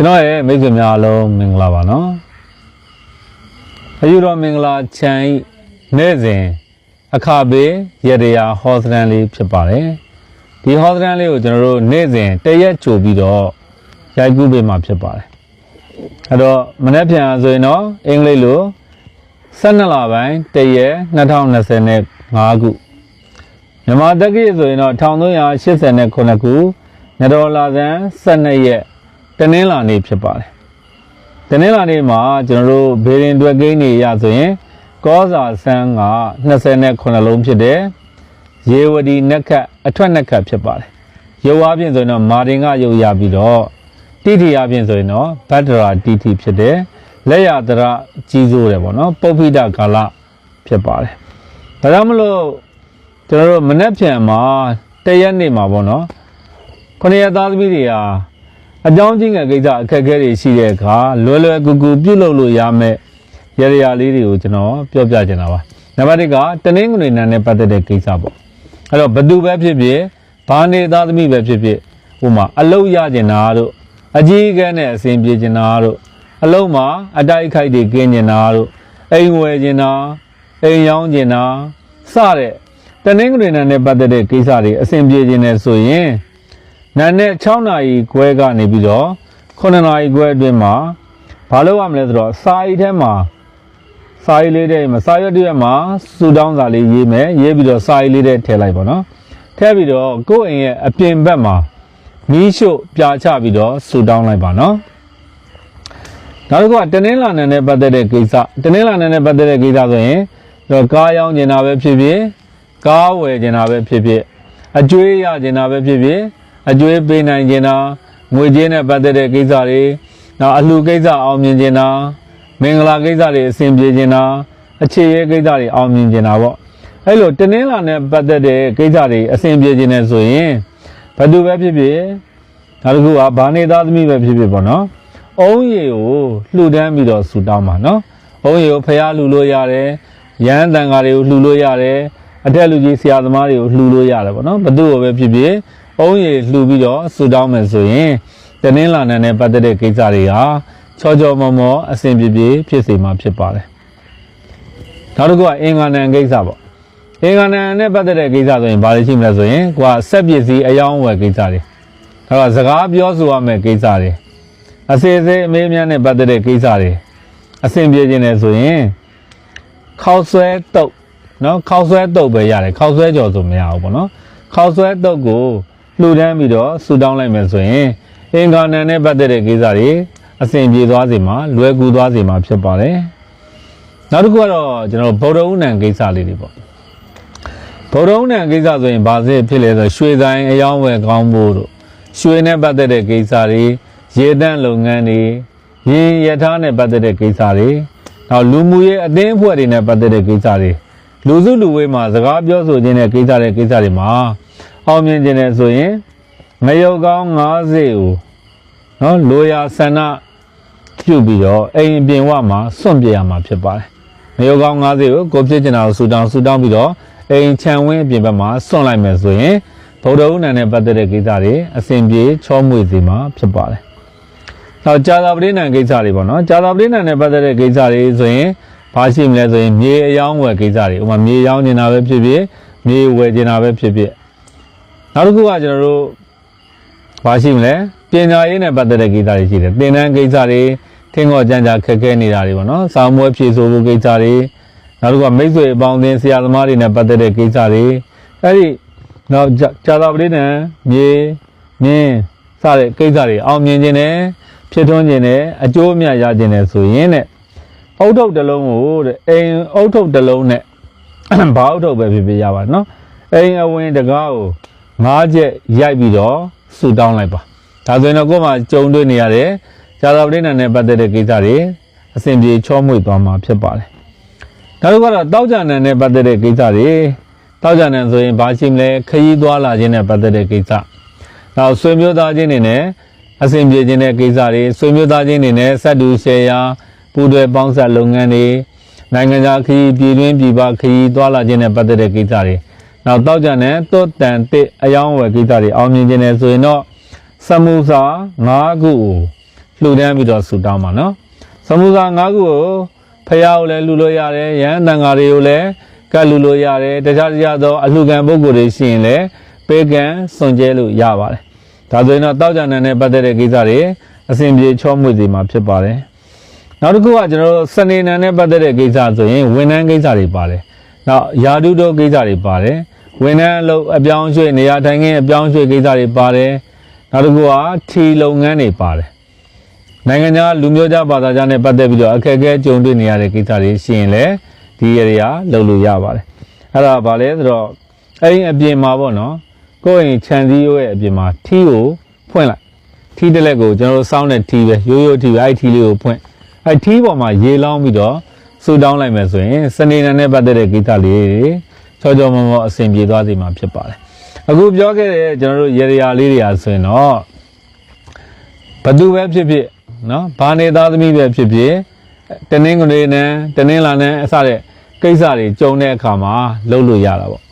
ကျွန်တော်ရဲ့မိတ်ဆွေများအားလုံးမင်္ဂလာပါနော်အယူတော်မင်္ဂလာချမ်းဤနေ့စဉ်အခါဘေးရတရာဟောစတန်လေးဖြစ်ပါတယ်ဒီဟောစတန်လေးကိုကျွန်တော်တို့နေ့စဉ်တရက်ကြိုပြီးတော့ရိုက်ကူးပေးမှာဖြစ်ပါတယ်အဲ့တော့မနေ့ပြန်ဆိုရင်တော့အင်္ဂလိပ်လို12လပိုင်းတရက်2025ခုမြန်မာတက္ကရာဆိုရင်တော့1389ခုညတော်လာဇန်12ရက် တနင်္လာနေ့ဖြစ်ပါတယ်တနင်္လာနေ့မှာကျွန်တော်တို့ဘေရင်တွက်ကိန်းနေရဆိုရင်ကောဇာဆန်းက29လုံးဖြစ်တယ်ရေဝတီနက်ခတ်အထွက်နက်ခတ်ဖြစ်ပါတယ်ရုပ်အပြင်ဆိုရင်တော့မာတင်ကရုပ်ရပြီးတော့တိတိအပြင်ဆိုရင်တော့ဘတ်ဒရာတိတိဖြစ်တယ်လက်ရတရကြီးစိုးတယ်ပေါ့နော်ပုပ္ပိဒကာလဖြစ်ပါတယ်ဒါကြောင့်မလို့ကျွန်တော်တို့မနေ့ပြန်မှာတရက်နေ့မှာပေါ့နော်ခொနည်းသားသမီးတွေဟာ အကြောင်းချင်းငယ်ကိစ္စအခက်အခဲတွေရှိတဲ့အခါလွယ်လွယ်ကူကူပြုတ်လုပ်လို့ရမယ်ရရရာလေးတွေကိုကျွန်တော်ပြောပြချင်တာပါနံပါတ်1ကတနင်္ဂနွေနံနဲ့ပတ်သက်တဲ့ကိစ္စပေါ့အဲ့တော့ဘသူပဲဖြစ်ဖြစ်ဘာနေသားသမီးပဲဖြစ်ဖြစ်ဟိုမှာအလုတ်ရကျင်တာတို့အကြီးအကဲနဲ့အစဉ်ပြေကျင်တာတို့အလုံးမှာအတိုက်အခိုက်တွေကင်းကျင်တာတို့အိမ်ဝယ်ကျင်တာအိမ်ရောင်းကျင်တာစတဲ့တနင်္ဂနွေနံနဲ့ပတ်သက်တဲ့ကိစ္စတွေအစဉ်ပြေကျင်နေဆိုရင် နာနဲ့6နာရီခွဲကနေပြီးတော့9နာရီခွဲအတွင်းမှာဘာလုပ်ရမလဲဆိုတော့စာရီထဲမှာစာရီလေးထဲမှာစာရွက်တစ်ရွက်မှာစူတောင်းစာလေးရေးမယ်ရေးပြီးတော့စာရီလေးထဲထည့်လိုက်ပါတော့ထည့်ပြီးတော့ကိုယ့်အိမ်ရဲ့အပြင်ဘက်မှာမီးရှို့ပြာချပြီးတော့စူတောင်းလိုက်ပါနော်နောက်တစ်ခုကတနင်္လာနေ့နဲ့ပတ်သက်တဲ့ကိစ္စတနင်္လာနေ့နဲ့ပတ်သက်တဲ့ကိစ္စဆိုရင်တော့ကားရောင်းကျင်တာပဲဖြစ်ဖြစ်ကားဝယ်ကျင်တာပဲဖြစ်ဖြစ်အကျွေးရကျင်တာပဲဖြစ်ဖြစ် အကျွေးပေးနိုင်ခြင်းတာငွေကြေးနဲ့ပတ်သက်တဲ့ကိစ္စတွေနောက်အလှကိစ္စအောင်မြင်ခြင်းတာမင်္ဂလာကိစ္စတွေအဆင်ပြေခြင်းတာအခြေရဲကိစ္စတွေအောင်မြင်ခြင်းတာပေါ့အဲ့လိုတနင်္လာနဲ့ပတ်သက်တဲ့ကိစ္စတွေအဆင်ပြေခြင်းနဲ့ဆိုရင်ဘယ်သူပဲဖြစ်ဖြစ်နောက်တစ်ခုကဘာနေသားသမီးပဲဖြစ်ဖြစ်ပေါ့နော်အုံးရည်ကိုလှူဒန်းပြီးတော့ဆူတောင်းပါနော်အုံးရည်ကိုဖျားလှူလို့ရတယ်ရဟန်းတန်ဃာတွေကိုလှူလို့ရတယ်အထက်လူကြီးဆရာသမားတွေကိုလှူလို့ရတယ်ပေါ့နော်ဘယ်သူ့ကိုပဲဖြစ်ဖြစ် အုံးရည်လှူပြီးတော့ဆူတောင်းမယ်ဆိုရင်တနင်္လာနေ့နဲ့ပတ်သက်တဲ့ကိစ္စတွေဟာချောချောမောမောအဆင်ပြေပြေဖြစ်စေမှာဖြစ်ပါတယ်။နောက်တစ်ခုကအင်္ဂါနံကိစ္စပေါ့။အင်္ဂါနံနဲ့ပတ်သက်တဲ့ကိစ္စဆိုရင်ဘာလို့ရှိမလဲဆိုရင်ကိုကဆက်ပစ္စည်းအယောင်းဝယ်ကိစ္စတွေ။ဒါကစကားပြောဆိုရမယ့်ကိစ္စတွေ။အစေစေအမေးမြန်းနဲ့ပတ်သက်တဲ့ကိစ္စတွေအဆင်ပြေခြင်းနဲ့ဆိုရင်ခောက်ဆွဲတုတ်နော်ခောက်ဆွဲတုတ်ပဲရတယ်ခောက်ဆွဲကြော်ဆိုမရဘူးပေါ့နော်။ခောက်ဆွဲတုတ်ကို လှူဒန်းပြီးတော့ဆူတောင်းလိုက်မယ်ဆိုရင်အင်္ဂါနံနဲ့ပတ်သက်တဲ့ကိစ္စတွေအဆင်ပြေသွားစေမှာလွယ်ကူသွားစေမှာဖြစ်ပါတယ်။နောက်တစ်ခုကတော့ကျွန်တော်ဗုဒ္ဓဦးနံကိစ္စလေးတွေပေါ့။ဗုဒ္ဓဦးနံကိစ္စဆိုရင်ဘာစေဖြစ်လဲဆိုရွှေဆိုင်အယောင်းဝယ်ကောင်းဖို့တို့ရွှေနဲ့ပတ်သက်တဲ့ကိစ္စတွေရေတန့်လုပ်ငန်းတွေရင်ရထားနဲ့ပတ်သက်တဲ့ကိစ္စတွေနောက်လူမှုရေးအသင်းအဖွဲ့တွေနဲ့ပတ်သက်တဲ့ကိစ္စတွေလူစုလူဝေးမှာစကားပြောဆိုခြင်းတဲ့ကိစ္စတွေကိစ္စတွေမှာ အောင်မြင်ခြင်းနဲ့ဆိုရင်ငရုတ်ကောင်း90ကိုနော်လိုရာဆန္ဒပြုပြီးတော့အိမ်ပြင်ဝမှာစွန့်ပြရမှာဖြစ်ပါတယ်ငရုတ်ကောင်း90ကိုကိုဖြစ်ကျင်တာကိုဆူတောင်းဆူတောင်းပြီးတော့အိမ်ခြံဝင်းအပြင်ဘက်မှာစွန့်လိုက်မယ်ဆိုရင်ဗုဒ္ဓဦးနံနဲ့ပတ်သက်တဲ့ကိစ္စတွေအစဉ်ပြေချောမွေ့စေမှာဖြစ်ပါတယ်နောက်ကြာသာပရိနံကိစ္စတွေပေါ့နော်ကြာသာပရိနံနဲ့ပတ်သက်တဲ့ကိစ္စတွေဆိုရင်ဘာရှိမလဲဆိုရင်မြေအယောင်းဝယ်ကိစ္စတွေဥပမာမြေရောင်းနေတာပဲဖြစ်ဖြစ်မြေဝယ်နေတာပဲဖြစ်ဖြစ် နောက်တစ်ခုကကျွန်တော်တို့ဘာရှိမလဲပညာရေးနဲ့ပတ်သက်တဲ့ကိစ္စတွေရှိတယ်သင်တန်းကိစ္စတွေထင်ခေါ်ကြံကြခက်ခဲနေတာတွေပေါ့နော်စာမွေးဖြည့်ဆို့ဖို့ကိစ္စတွေနောက်တစ်ခုကမိတ်ဆွေအပေါင်းအသင်းဆရာသမားတွေနဲ့ပတ်သက်တဲ့ကိစ္စတွေအဲ့ဒီနောက်ကြာသာပတိနဲ့မြေမြင်းစတဲ့ကိစ္စတွေအောင်မြင်ခြင်းနဲ့ဖြစ်ထွန်းခြင်းနဲ့အကျိုးအမြတ်ရခြင်းနဲ့ဆိုရင်တဲ့အုတ်ထုတ်တစ်လုံးကိုတဲ့အိမ်အုတ်ထုတ်တစ်လုံးနဲ့ဘာအုတ်ထုတ်ပဲဖြစ်ဖြစ်ရပါနော်အိမ်အဝင်တကားကို ငါးချက်ရိုက်ပြီးတော့ဆူတောင်းလိုက်ပါဒါဆိုရင်တော့ကိုယ်မှကြုံတွေ့နေရတယ်ဇာတာပရိဏနဲ့ပတ်သက်တဲ့ကိစ္စတွေအစဉ်ပြေချောမွေ့သွားမှာဖြစ်ပါတယ်နောက်တစ်ခုကတော့တောက်ကြနံနဲ့ပတ်သက်တဲ့ကိစ္စတွေတောက်ကြနံဆိုရင်ဘာရှိမလဲခရီးသွားလာခြင်းနဲ့ပတ်သက်တဲ့ကိစ္စနောက်ဆွေမျိုးသားချင်းတွေနဲ့အစဉ်ပြေခြင်းတဲ့ကိစ္စတွေဆွေမျိုးသားချင်းတွေနဲ့စက်တူရှယ်ယာပူးတွဲပေါင်းဆက်လုပ်ငန်းတွေနိုင်ငံခြားခရီးပြည်တွင်းပြည်ပခရီးသွားလာခြင်းနဲ့ပတ်သက်တဲ့ကိစ္စတွေ နောက်တောက်ကြတဲ့သွတ်တန်တစ်အယောင်းဝယ်ကိစ္စတွေအောင်မြင်ခြင်းနဲ့ဆိုရင်တော့စမှုစာ၅ခုကိုလှူဒန်းပြီးတော့ဆူတောင်းပါနော်စမူစာ၅ခုကိုဖះကိုလည်းလှူလို့ရတယ်ရဟန်းတန်ဃာတွေကိုလည်းကတ်လှူလို့ရတယ်တခြားတခြားသောအလှူခံပုဂ္ဂိုလ်တွေရှိရင်လည်းပေးကံစွန့်ကြဲလို့ရပါတယ်ဒါဆိုရင်တော့တောက်ကြနံနဲ့ပတ်သက်တဲ့ကိစ္စတွေအစဉ်ပြေချောမွေ့စီမှာဖြစ်ပါတယ်နောက်တစ်ခုကကျွန်တော်တို့စနေနံနဲ့ပတ်သက်တဲ့ကိစ္စဆိုရင်ဝန်ထမ်းကိစ္စတွေပါတယ်နောက်ယာတုတို့ကိစ္စတွေပါတယ် ဝန်ထမ်းအလုပ်အပြောင်းရွှေ့နေရာထိုင်ခင်းအပြောင်းရွှေ့ကိစ္စတွေပါတယ်နောက်တစ်ခုကထီလုပ်ငန်းတွေပါတယ်နိုင်ငံခြားလူမျိုးခြားဘာသာခြားနဲ့ပတ်သက်ပြီးတော့အခက်အခဲကြုံတွေ့နေရတဲ့ကိစ္စတွေရှိရင်လည်းဒီရရာလုပ်လို့ရပါတယ်အဲ့ဒါဘာလဲဆိုတော့အဲ့ဒီအပြင်မှာပေါ့နော်ကိုယ့်ရင်ခြံစည်းရိုးရဲ့အပြင်မှာထီးကိုဖွင့်လိုက်ထီးတစ်လက်ကိုကျွန်တော်တို့စောင်းတဲ့ထီးပဲရိုးရိုးထီးပဲအဲ့ထီးလေးကိုဖွင့်အဲ့ထီးပေါ်မှာရေလောင်းပြီးတော့ဆူတောင်းလိုက်မယ်ဆိုရင်စနေနေ့နဲ့ပတ်သက်တဲ့ကိစ္စလေးတွေ ချောချောမောမောအဆင်ပြေသွားစေမှာဖြစ်ပါတယ်အခုပြောခဲ့တဲ့ကျွန်တော်တို့ရေရာလေးတွေอ่ะဆိုရင်တော့ဘသူပဲဖြစ်ဖြစ်နော်ဘာနေသားသမီးပဲဖြစ်ဖြစ်တနင်္ဂနွေနဲ့တနင်္လာနဲ့အစတဲ့ကိစ္စတွေကြုံတဲ့အခါမှာလုပ်လို့ရတာပေါ့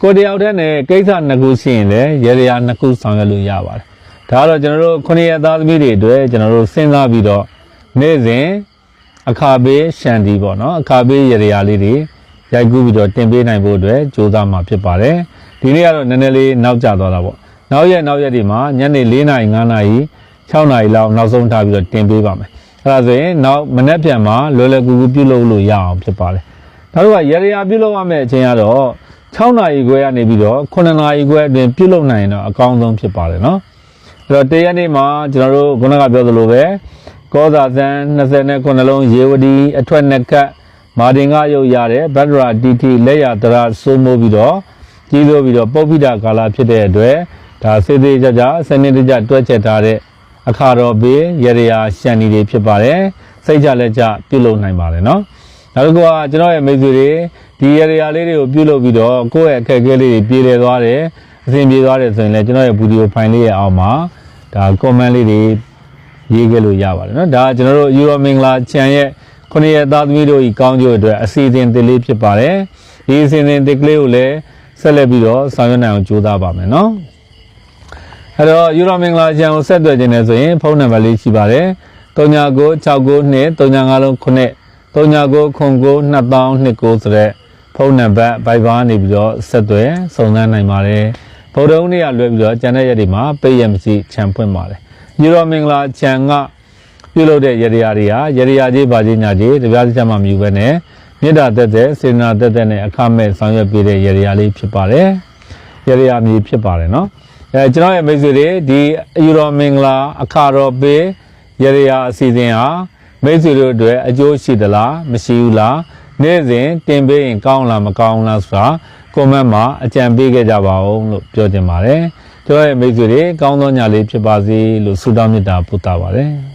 ကိုယ်တယောက်တည်းနဲ့ကိစ္စနှစ်ခုရှိရင်လည်းရေရရာနှစ်ခုဆောင်ရွက်လို့ရပါတယ်ဒါကတော့ကျွန်တော်တို့ခုနှစ်ရက်သားသမီးတွေအတွက်ကျွန်တော်တို့စဉ်းစားပြီးတော့နေ့စဉ်အခါပေးရှန်ဒီပေါ့နော်အခါပေးရေရာလေးတွေ ရိုက်ကူးပြီးတော့တင်ပေးနိုင်ဖို့အတွက်ကြိုးစားမှာဖြစ်ပါတယ်ဒီနေ့ကတော့နည်းနည်းလေးနောက်ကျသွားတာပေါ့နောက်ရက်နောက်ရက်ဒီမှာညနေ4နာရီ5နာရီ6နာရီလောက်နောက်ဆုံးထားပြီးတော့တင်ပေးပါမယ်အဲ့ဒါဆိုရင်နောက်မနေ့ပြန်မှာလွယ်လွယ်ကူကူပြုလုပ်လို့ရအောင်ဖြစ်ပါတယ်နောက်တစ်ခါရေရာပြုလုပ်ရမယ့်အချိန်ကတော့6နာရီခွဲကနေပြီးတော့9နာရီခွဲအတွင်းပြုလုပ်နိုင်ရင်တော့အကောင်းဆုံးဖြစ်ပါတယ်နော်အဲ့တော့တရက်နေ့မှာကျွန်တော်တို့ခုနကပြောသလိုပဲကောဇာဇန်29လုံးရေဝတီအထွတ်နှစ်ကတ် မာတင်ကရုပ်ရတဲ့ဗတ္တရာတီတီလက်ရတရာစိုးမိုးပြီးတော့ကြီးစိုးပြီးတော့ပုပ္ပိတကာလဖြစ်တဲ့အတွက်ဒါစေသေးကြကြစနစ်တကျတွက်ချက်ထားတဲ့အခါတော်ပေးရရရာရှန်နီတွေဖြစ်ပါတယ်စိတ်ကြလက်ကြပြုလုပ်နိုင်ပါတယ်နော်နောက်တစ်ခုကကျွန်တော်ရဲ့မိတ်ဆွေတွေဒီရရလေးတွေကိုပြုလုပ်ပြီးတော့ကိုယ့်ရဲ့အခက်အခဲလေးတွေပြေလည်သွားတယ်အဆင်ပြေသွားတယ်ဆိုရင်လည်းကျွန်တော်ရဲ့ဗီဒီယိုဖိုင်လေးရဲ့အောက်မှာဒါ comment လေးတွေရေးခဲ့လို့ရပါတယ်နော်ဒါကကျွန်တော်တို့ Euro Mingla Channel ရဲ့ ခုနှစ်ရဲ့သားသမီးတို့ဤကောင်းကျိုးအတွက်အစီအစဉ်တစ်လေးဖြစ်ပါတယ်။ဒီအစီအစဉ်တစ်ကလေးကိုလည်းဆက်လက်ပြီးတော့ဆောင်ရွက်နိုင်အောင်ကြိုးစားပါမယ်နော်။အဲ့တော့ယူရောမင်္ဂလာအကျံကိုဆက်သွယ်ခြင်းနဲ့ဆိုရင်ဖုန်းနံပါတ်လေးရှိပါတယ်။3996923959လုံး9 39992292ဆိုတဲ့ဖုန်းနံပါတ် Viber နေပြီးတော့ဆက်သွယ်စုံစမ်းနိုင်ပါတယ်။ဗုဒ္ဓဦးနေ့ကလွယ်ပြီးတော့ကျန်တဲ့ရက်တွေမှာပေးရမရှိခြံဖွင့်ပါတယ်။ညီတော်မင်္ဂလာခြံက ပြုလုပ်တဲ့ရတရားတွေဟာရတရားကြီးပါကြီးညာကြီးတပြားတစ်ချက်မှမယူဘဲနဲ့မေတ္တာတက်တဲ့စေနာတက်တဲ့နဲ့အခမဲ့ဆောင်ရွက်ပေးတဲ့ရတရားလေးဖြစ်ပါတယ်ရတရားမျိုးဖြစ်ပါတယ်နော်အဲကျွန်တော်ရဲ့မိတ်ဆွေတွေဒီယူရိုမင်္ဂလာအခါတော်ပေးရရရာအစီအစဉ်ဟာမိတ်ဆွေတို့အတွက်အကျိုးရှိသလားမရှိဘူးလားနေ့စဉ်တင်ပေးရင်ကောင်းလားမကောင်းလားဆိုတာကွန်မန့်မှာအကြံပေးခဲ့ကြပါဦးလို့ပြောချင်ပါတယ်ကျွန်တော်ရဲ့မိတ်ဆွေတွေကောင်းသောညလေးဖြစ်ပါစေလို့ဆုတောင်းမေတ္တာပို့တာပါတယ်